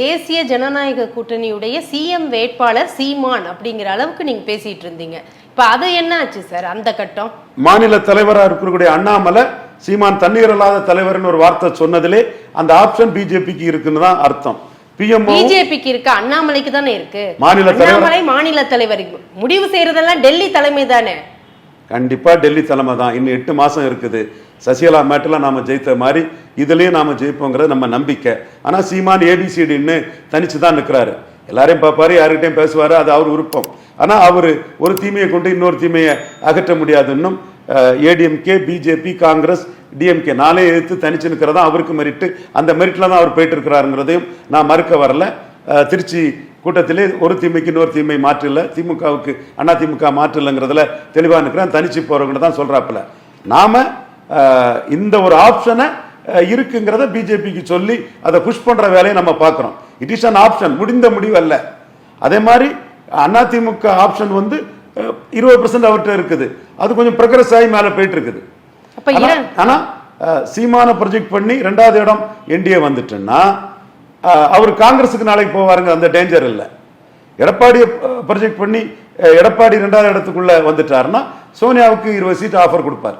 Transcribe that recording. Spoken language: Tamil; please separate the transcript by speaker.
Speaker 1: தேசிய ஜனநாயக கூட்டணியுடைய சிஎம் வேட்பாளர் சீமான் அப்படிங்கிற அளவுக்கு நீங்க பேசிட்டு இருந்தீங்க. இப்ப அது என்ன ஆச்சு சார் அந்த கட்டம்?
Speaker 2: மாநில தலைவராக இருக்கக்கூடிய அண்ணாமலை சீமான் தண்ணீர் இல்லாத தலைவர்னு ஒரு வார்த்தை சொன்னதிலே அந்த ஆப்ஷன் பிஜேபிக்கு இருக்குன்னு தான் அர்த்தம்.
Speaker 1: பிஜேபிக்கு இருக்கு அண்ணாமலைக்கு தானே இருக்கு.
Speaker 2: மாநில தலைவர்.
Speaker 1: அண்ணாமலை மாநில தலைவர். முடிவு செய்யறதெல்லாம் டெல்லி தலைமை தானே?
Speaker 2: கண்டிப்பா டெல்லி தலைமை தான். இன்னும் எட்டு மாசம் இருக்குது. சசிகலா மேட்டில் நாம ஜெயித்த மாதிரி இதுலேயும் நாம் ஜெயிப்போங்கிறது நம்ம நம்பிக்கை. ஆனால் சீமான் ஏபிசிடின்னு தனிச்சு தான் நிற்கிறாரு எல்லாரையும் பார்ப்பாரு யாருக்கிட்டையும் பேசுவாரு அது அவர் விருப்பம். ஆனால் அவர் ஒரு தீமையை கொண்டு இன்னொரு தீமையை அகற்ற முடியாதுன்னும் ஏடிஎம்கே பிஜேபி காங்கிரஸ் டிஎம்கே நாளே எதிர்த்து தனிச்சு நிற்கிறதா அவருக்கு மெரிட்டு அந்த மெரிட்டில் தான் அவர் போயிட்டு இருக்கிறாருங்கிறதையும் நான் மறுக்க வரல. திருச்சி கூட்டத்திலே ஒரு தீமைக்கு இன்னொரு தீமை மாற்றில்லை. திமுகவுக்கு அண்ணா திமுக மாற்று தெளிவாக நிற்கிறேன் தனிச்சு போகிறவங்க தான் சொல்கிறாப்புல நாம் இந்த ஒரு ஆப்ஷனை இருக்குங்கிறத பிஜேபிக்கு சொல்லி அதை புஷ் பண்ற வேலையை நம்ம பார்க்குறோம். இட் இஸ் அன் ஆப்ஷன் முடிந்த முடிவு அல்ல. அதே மாதிரி அதிமுக ஆப்ஷன் வந்து இருபது பர்சன்ட் அவர்கிட்ட இருக்குது. அது கொஞ்சம் ப்ரொக்ரஸ் ஆகி மேலே போயிட்டு இருக்குது.
Speaker 1: அப்ப
Speaker 2: ஆனா-
Speaker 1: இரண்-
Speaker 2: ஆனா அஹ், சீமான ப்ரொஜெக்ட் பண்ணி ரெண்டாவது இடம் என்டிஏ வந்துட்டுன்னா அவர் காங்கிரஸுக்கு நாளைக்கு போவாருங்க அந்த டேஞ்சர் இல்லை. எடப்பாடியை ப்ரொஜெக்ட் பண்ணி எடப்பாடி ரெண்டாவது இடத்துக்குள்ள வந்துட்டாருன்னா சோனியாவுக்கு இருபது சீட் ஆஃபர் கொடுப்பார்.